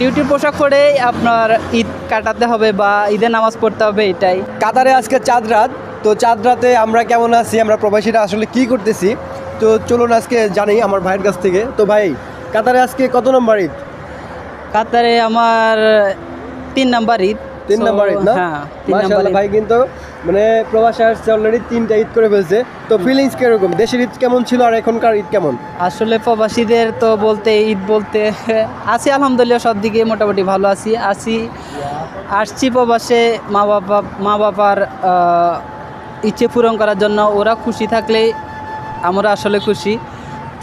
ডিউটির পোশাক পরেই আপনার ঈদ কাটাতে হবে বা ঈদে নামাজ পড়তে হবে এটাই। কাতারে আজকে চাঁদ রাত তো চাঁদ রাতে আমরা কেমন আছি আমরা প্রবাসীরা আসলে কি করতেছি? তো চলুন আজকে জানি আমার ভাইয়ের কাছ থেকে। তো ভাই কাতারে আজকে কত নম্বর ঈদ? কাতারে আমার তিন নাম্বার ঈদ। তিন নাম্বার ঈদ না? হ্যাঁ মাশাআল্লাহ ভাই কিন্তু মানে প্রবাসে আসছে অলরেডি তিনটা ঈদ করে ফেলছে। তো ফিলিংস কীরকম? দেশের ঈদ কেমন ছিল আর এখনকার ঈদ কেমন? আসলে প্রবাসীদের তো বলতে ঈদ বলতে আছি আলহামদুলিল্লাহ সব দিকে মোটামুটি ভালো আছি। আছি আসছি প্রবাসে মা বাবা মা বাবার ইচ্ছে পূরণ করার জন্য। ওরা খুশি থাকলে আমরা আসলে খুশি।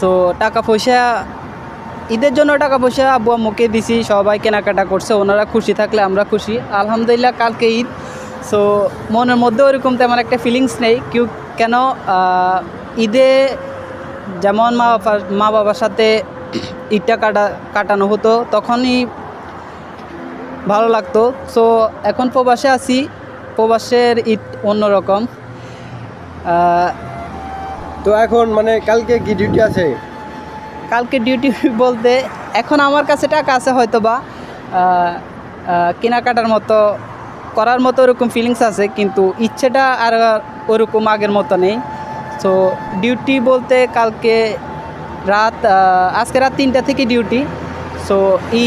তো টাকা পয়সা ঈদের জন্য টাকা পয়সা আব্বু আম্মুকে দিছি, সবাই কেনাকাটা করছে, ওনারা খুশি থাকলে আমরা খুশি। আলহামদুলিল্লাহ, কালকে ঈদ সো মনের মধ্যে ওরকম তেমন একটা ফিলিংস নেই, কেউ কেন ঈদে যেমন মা বাবার মা বাবার সাথে ঈদটা কাটা, কাটানো হতো, তখনই ভালো লাগতো। সো এখন প্রবাসে আছি, প্রবাসের ঈদ অন্যরকম। তো এখন মানে কালকে কি ডিউটি আছে? কালকে ডিউটি বলতে এখন আমার কাছে টাকা আছে হয়তো বা কেনাকাটার মতো, করার মতো ওরকম ফিলিংস আছে, কিন্তু ইচ্ছেটা আর ওরকম আগের মতো নেই। সো ডিউটি বলতে কালকে রাত আজকে রাত তিনটা থেকে ডিউটি সো ই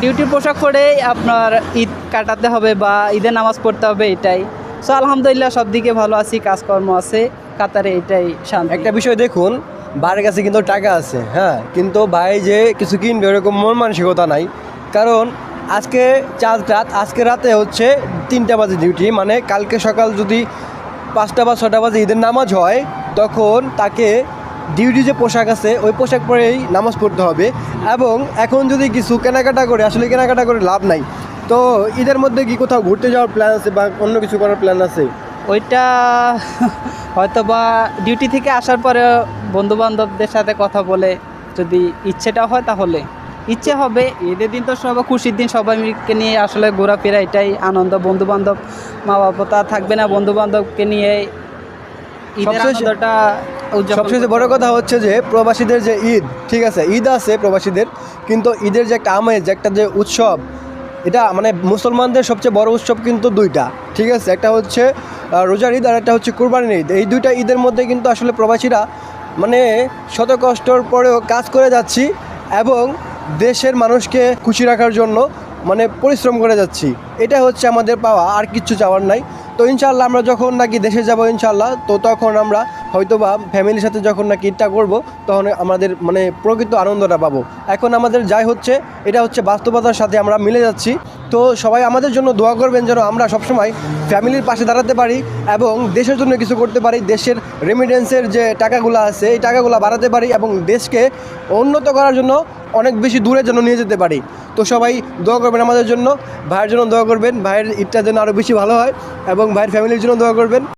ডিউটির পোশাক পরেই আপনার ঈদ কাটাতে হবে বা ঈদের নামাজ পড়তে হবে, এটাই। সো আলহামদুলিল্লাহ সব দিকে ভালো আছি, কাজকর্ম আছে, কাতারে এটাই শান্তি। একটা বিষয় দেখুন ভাইয়ের কাছে কিন্তু টাকা আছে হ্যাঁ? কিন্তু ভাই যে কিছু কিনবে এরকম মন মানসিকতা নাই। কারণ আজকে চাঁদ রাত, আজকে রাতে হচ্ছে তিনটা বাজে ডিউটি মানে কালকে সকাল যদি পাঁচটা বা ছটা বাজে ঈদের নামাজ হয়, তখন তাকে ডিউটি যে পোশাক আছে, ওই পোশাক পরেই নামাজ পড়তে হবে। এবং এখন যদি কিছু কেনাকাটা করে, আসলে কেনাকাটা করে লাভ নাই। তো ঈদের মধ্যে কি কোথাও ঘুরতে যাওয়ার প্ল্যান আছে বা অন্য কিছু করার প্ল্যান আছে? ওইটা হয়তো বা ডিউটি থেকে আসার পরে বন্ধু বান্ধবদের সাথে কথা বলে যদি ইচ্ছেটা হয় তাহলে। ইচ্ছে হবে ঈদের দিন তো সবাই খুশির দিন সবাই মিলকে নিয়ে আসলে ঘোরাফেরা এটাই আনন্দ। বন্ধু বান্ধব মা বাবা থাকবে না বন্ধু বান্ধবকে নিয়ে সবচেয়ে বড় কথা হচ্ছে যে প্রবাসীদের যে ঈদ ঠিক আছে ঈদ আছে প্রবাসীদের কিন্তু ঈদের যে একটা আমেজ একটা যে উৎসব এটা মানে মুসলমানদের সবচেয়ে বড় উৎসব কিন্তু দুইটা, ঠিক আছে? একটা হচ্ছে রোজার ঈদ আর একটা হচ্ছে কুরবানির ঈদ। এই দুইটা ঈদের মধ্যে কিন্তু আসলে প্রবাসীরা মানে শত কষ্টর পরেও কাজ করে যাচ্ছি এবং দেশের মানুষকে খুশি রাখার জন্য মানে পরিশ্রম করে যাচ্ছি। এটা হচ্ছে আমাদের পাওয়া, আর কিচ্ছু চাওয়ার নাই। তো ইনশাল্লাহ আমরা যখন নাকি দেশে যাব ইনশাল্লাহ তো তখন আমরা হয়তো বা ফ্যামিলির সাথে যখন নাকি ঈদটা করব, তখন আমাদের মানে প্রকৃত আনন্দটা পাবো। এখন আমাদের যাই হচ্ছে, এটা হচ্ছে বাস্তবতার সাথে আমরা মিলে যাচ্ছি। তো সবাই আমাদের জন্য দোয়া করবেন যেন আমরা সবসময় ফ্যামিলির পাশে দাঁড়াতে পারি এবং দেশের জন্য কিছু করতে পারি, দেশের রেমিডেন্সের যে টাকাগুলো আছে, এই টাকাগুলো বাড়াতে পারি এবং দেশকে উন্নত করার জন্য অনেক বেশি দূরে যেন নিয়ে যেতে পারি। তো সবাই দোয়া করবেন আমাদের জন্য, ভাইয়ের জন্য দোয়া করবেন, ভাইয়ের ঈদটা যেন আরও বেশি ভালো হয় এবং ভাইয়ের ফ্যামিলির জন্য দোয়া করবেন।